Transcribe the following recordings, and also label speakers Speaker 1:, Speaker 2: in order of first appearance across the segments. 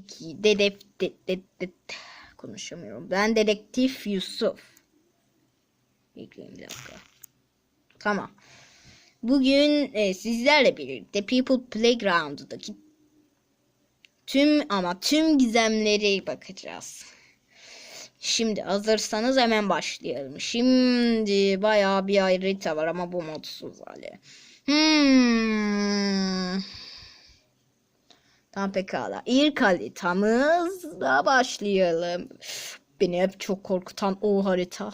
Speaker 1: İki dedef de, de, de- konuşamıyorum. Ben dedektif Yusuf. Bekleyin bir dakika. Tamam. Bugün e, sizlerle birlikte People Playground'daki tüm ama tüm gizemleri bakacağız. Şimdi hazırsanız hemen başlayalım. Şimdi bayağı bir harita var ama bu modsuz hali. Hmm. Tamam pekala. İlk haritamızla başlayalım. Beni hep çok korkutan o harita.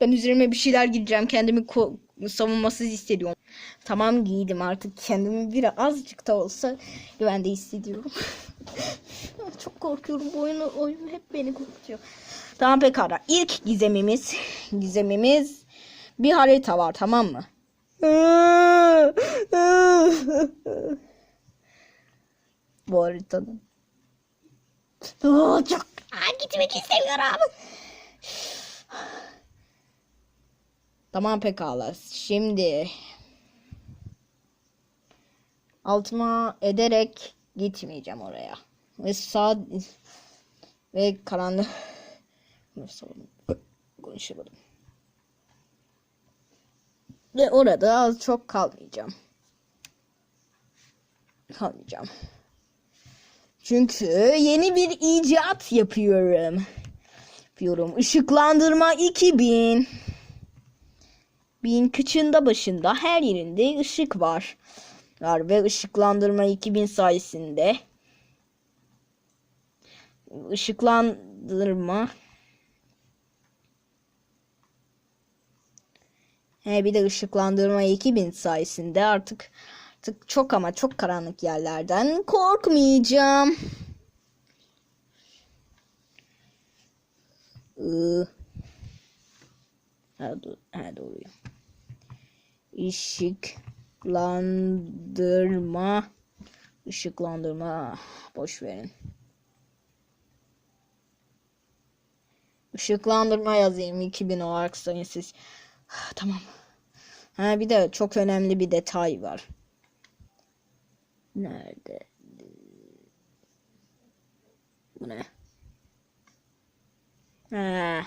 Speaker 1: Ben üzerime bir şeyler giyeceğim. Kendimi savunmasız hissediyorum. Tamam giydim artık kendimi biraz azıcık da olsa güvende hissediyorum. çok korkuyorum. Bu oyunu, oyun hep beni korkutuyor. Tamam pekala. İlk gizemimiz gizemimiz bir harita var tamam mı? Bu haritanın. Çok Aa, gitmek istemiyorum. Tamam pekala. Şimdi altıma ederek gitmeyeceğim oraya. Ve sağ ve karanlık. Konuşalım. Ve orada az çok kalmayacağım. Kalmayacağım. Çünkü yeni bir icat yapıyorum. Yapıyorum. Işıklandırma 2000. Bin kıçında başında her yerinde ışık var. Var ve ışıklandırma 2000 sayesinde ışıklandırma He bir de ışıklandırma 2000 sayesinde artık artık çok ama çok karanlık yerlerden korkmayacağım. Iı. Ha, do- ha doğru. Işıklandırma ışıklandırma boş verin. Işıklandırma yazayım 2000 olarak sayın siz. Tamam. Ha bir de çok önemli bir detay var. Nerede? Bu ne? Ha.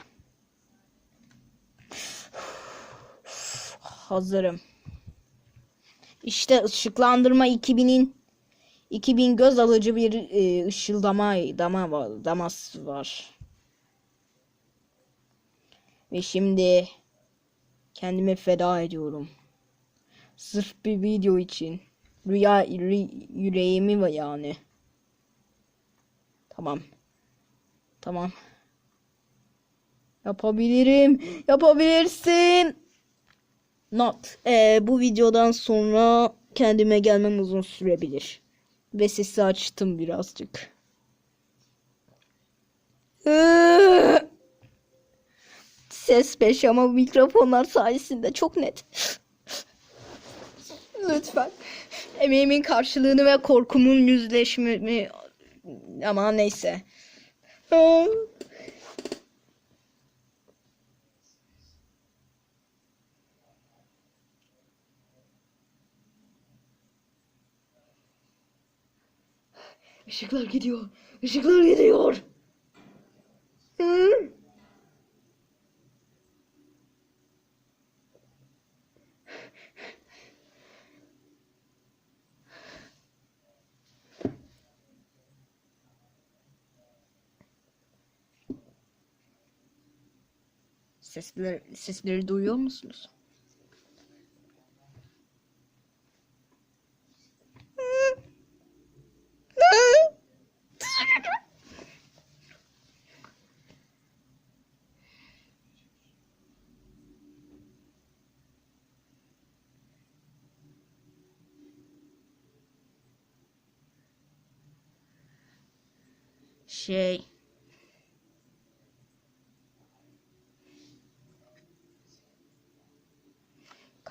Speaker 1: Hazırım. İşte ışıklandırma 2000'in 2000 göz alıcı bir e, ışıldama dama var, daması var. Ve şimdi kendimi feda ediyorum. Sırf bir video için. Rüya rü- yüreğimi var yani. Tamam. Tamam. Yapabilirim. Yapabilirsin. Not. Ee, bu videodan sonra kendime gelmem uzun sürebilir. Ve sesi açtım birazcık. Ses 5 ama mikrofonlar sayesinde çok net. Lütfen. Emeğimin karşılığını ve korkumun yüzleşmemi ama neyse. Işıklar gidiyor. Işıklar gidiyor. Sesler, sesleri duyuyor musunuz? Şey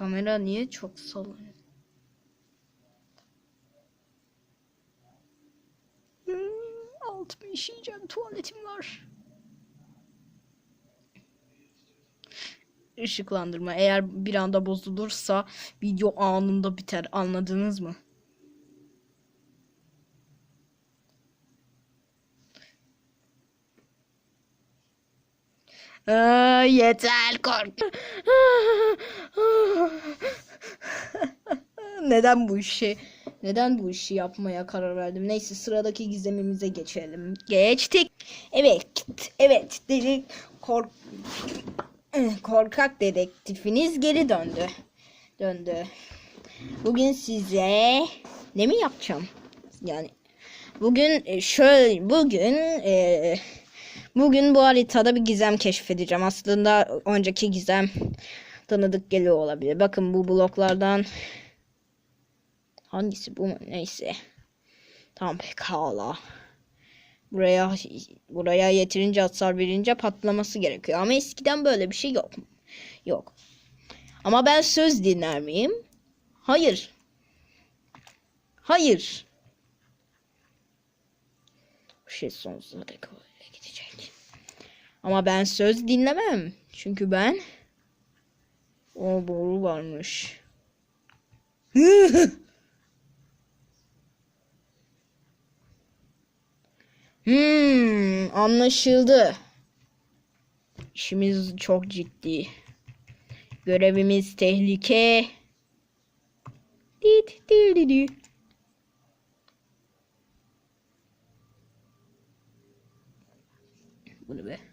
Speaker 1: Kamera niye çok sallanıyor? Hmm, altıma işeyeceğim. Tuvaletim var. Işıklandırma. Eğer bir anda bozulursa video anında biter. Anladınız mı? Aa, yeter kork. Neden bu işi? Neden bu işi yapmaya karar verdim? Neyse sıradaki gizemimize geçelim. Geçtik. Evet, evet. Dedik kork korkak dedektifiniz geri döndü. Döndü. Bugün size ne mi yapacağım? Yani bugün e, şöyle bugün e, bugün bu haritada bir gizem keşfedeceğim. Aslında önceki gizem tanıdık geliyor olabilir. Bakın bu bloklardan hangisi bu mu? Neyse. Tamam pekala. Buraya buraya yeterince hasar verince patlaması gerekiyor. Ama eskiden böyle bir şey yok. Yok. Ama ben söz dinler miyim? Hayır. Hayır. Bu şey sonsuza dek gidecek. Ama ben söz dinlemem. Çünkü ben o boru varmış. Hmm, anlaşıldı. İşimiz çok ciddi. Görevimiz tehlike. Dit, dit, dit, dit. Bu ne be?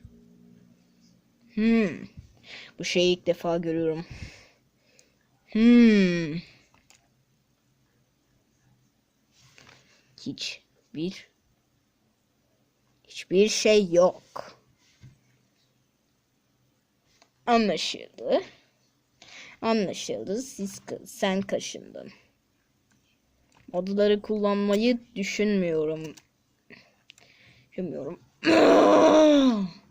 Speaker 1: Hmm. Bu şeyi ilk defa görüyorum. Hmm. Hiç bir hiçbir şey yok. Anlaşıldı. Anlaşıldı. Siz sen kaşındın. Modları kullanmayı düşünmüyorum. Düşünmüyorum.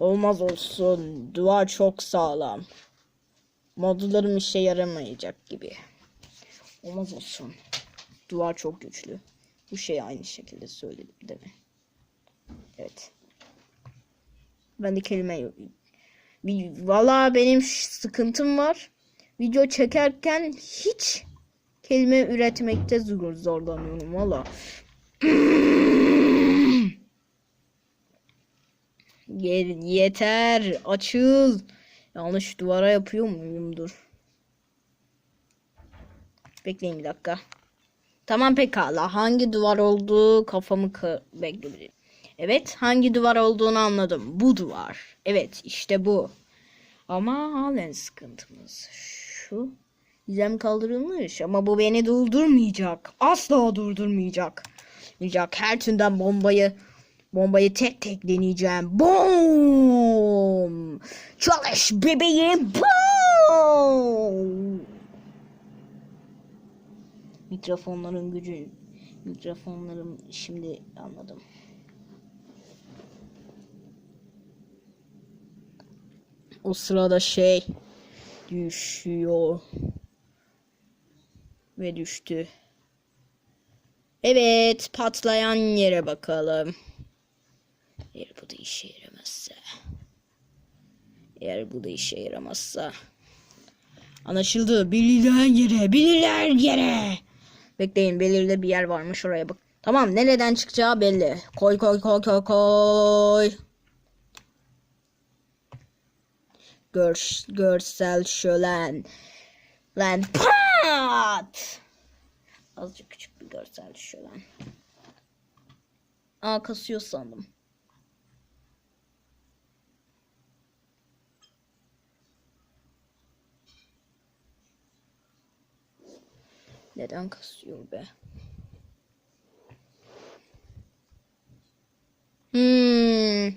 Speaker 1: Olmaz olsun. Duvar çok sağlam. Modlarım işe yaramayacak gibi. Olmaz olsun. Duvar çok güçlü. Bu şey aynı şekilde söyledim değil mi? Evet. Ben de kelime Valla benim sıkıntım var. Video çekerken hiç kelime üretmekte zor zorlanıyorum valla. Gel- Yeter. Açıl. Yanlış duvara yapıyor muyumdur? Bekleyin bir dakika. Tamam pekala. Hangi duvar olduğu kafamı bekleyin. Evet, hangi duvar olduğunu anladım. Bu duvar. Evet, işte bu. Ama halen sıkıntımız şu. Gizem kaldırılmış ama bu beni durdurmayacak. Asla. Durdurmayacak. Her türden bombayı bombayı tek tek deneyeceğim. Boom! Çalış bebeğim. Boom! Mikrofonların gücü. Mikrofonlarım şimdi anladım. O sırada şey düşüyor. Ve düştü. Evet, patlayan yere bakalım. Bu da işe yaramazsa. Eğer bu da işe yaramazsa. Anlaşıldı. Belirlen yere, belirlen yere. Bekleyin, belirli bir yer varmış oraya bak. Tamam, nereden çıkacağı belli. Koy koy koy koy koy. Gör, görsel şölen. Lan pat! Azıcık küçük bir görsel şölen. Aa kasıyor sandım. Neden kasıyor be? Hmm.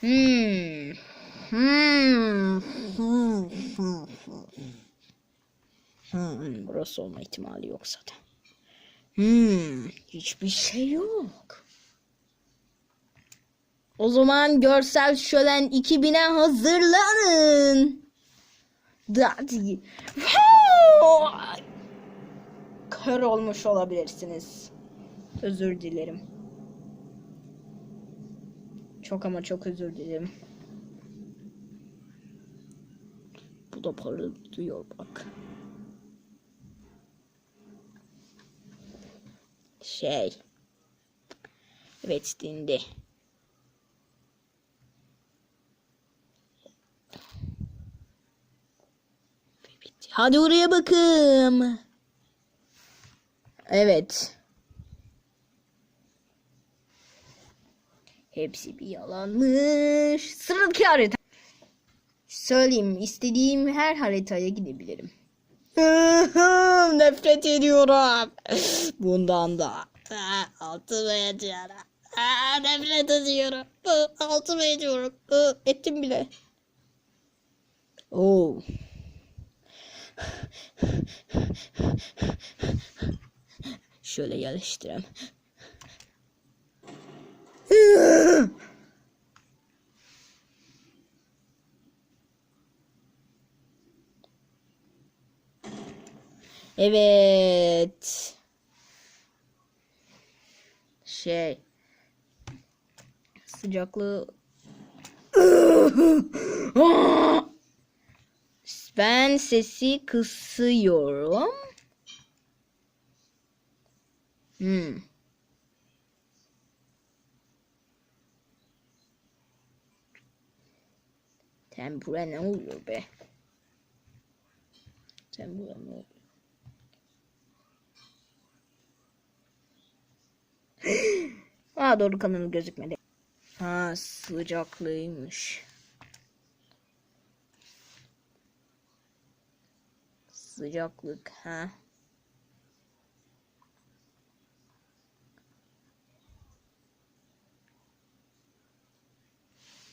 Speaker 1: Hmm. Hmm. Hmm. Hmm. Hmm. Burası olma ihtimali yok zaten. Hmm. Hiçbir şey yok. O zaman görsel şölen 2000'e hazırlanın. Hadi. Kör olmuş olabilirsiniz. Özür dilerim. Çok ama çok özür dilerim. Bu da parlıyor bak. Şey. Evet dindi. Hadi oraya bakın. Evet. Hepsi bir yalanmış. Sıradaki harita. Söyleyeyim istediğim her haritaya gidebilirim. Nefret ediyorum. Bundan da. Altıma ediyorum. Nefret ediyorum. Altıma ediyorum. Ettim bile. Oo. Şöyle yerleştireyim. Evet. Şey. Sıcaklığı. Ben sesi kısıyorum. Hmm. Tempura ne oluyor be? Tempura ne oluyor? Aa doğru kanalı gözükmedi. Ha sıcaklıymış. Sıcaklık ha.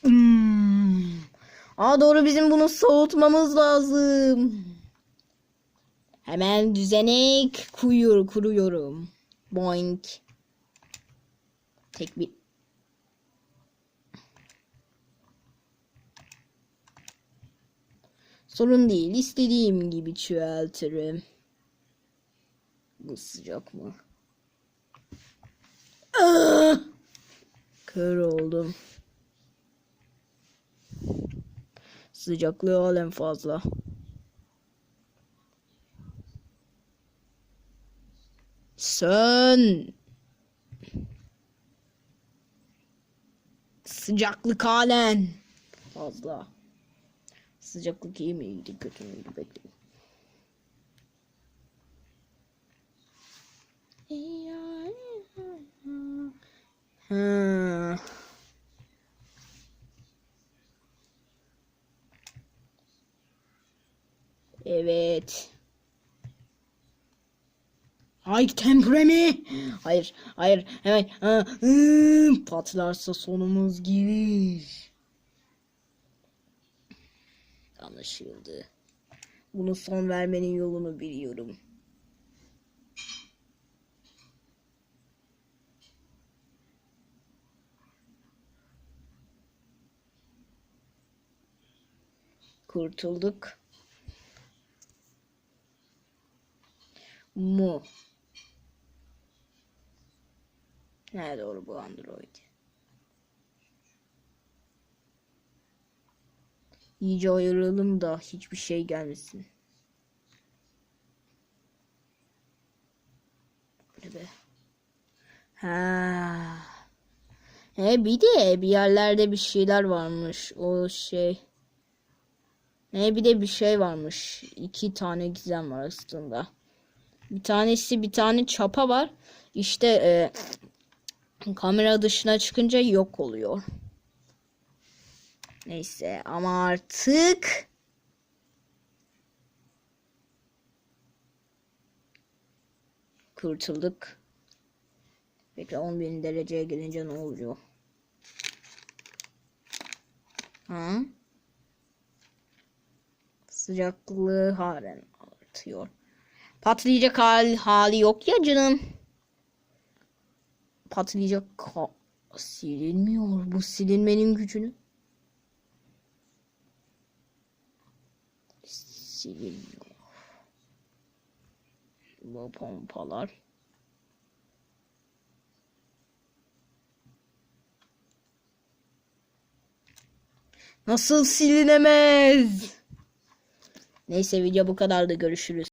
Speaker 1: Hmm. Aa doğru bizim bunu soğutmamız lazım. Hemen düzenek kuyur kuruyorum. Boink. Tek bir Sorun değil. istediğim gibi çoğaltırım. Bu sıcak mı? Ah! Kör oldum. Sıcaklığı halen fazla. Sön. Sıcaklık halen fazla. Sıcaklık iyi miydi kötü müydü bekleyin. Ha. Evet. Ay tempure mi? Hayır, hayır, hemen ıı, patlarsa sonumuz gelir. Anlaşıldı. Bunu son vermenin yolunu biliyorum. Kurtulduk. Mu. Ne doğru bu Android. İyice ayıralım da hiçbir şey gelmesin. Be? Ha. He bir de bir yerlerde bir şeyler varmış. O şey. Ne bir de bir şey varmış. İki tane gizem var aslında. Bir tanesi bir tane çapa var. İşte e, kamera dışına çıkınca yok oluyor. Neyse ama artık kurtulduk. Peki 10.000 dereceye gelince ne oluyor? Ha? Sıcaklığı halen artıyor. Patlayacak hal, hali yok ya canım. Patlayacak ha- silinmiyor. Bu silinmenin gücünü. Silinmiyor. Bu pompalar. Nasıl silinemez? Neyse video bu kadardı görüşürüz.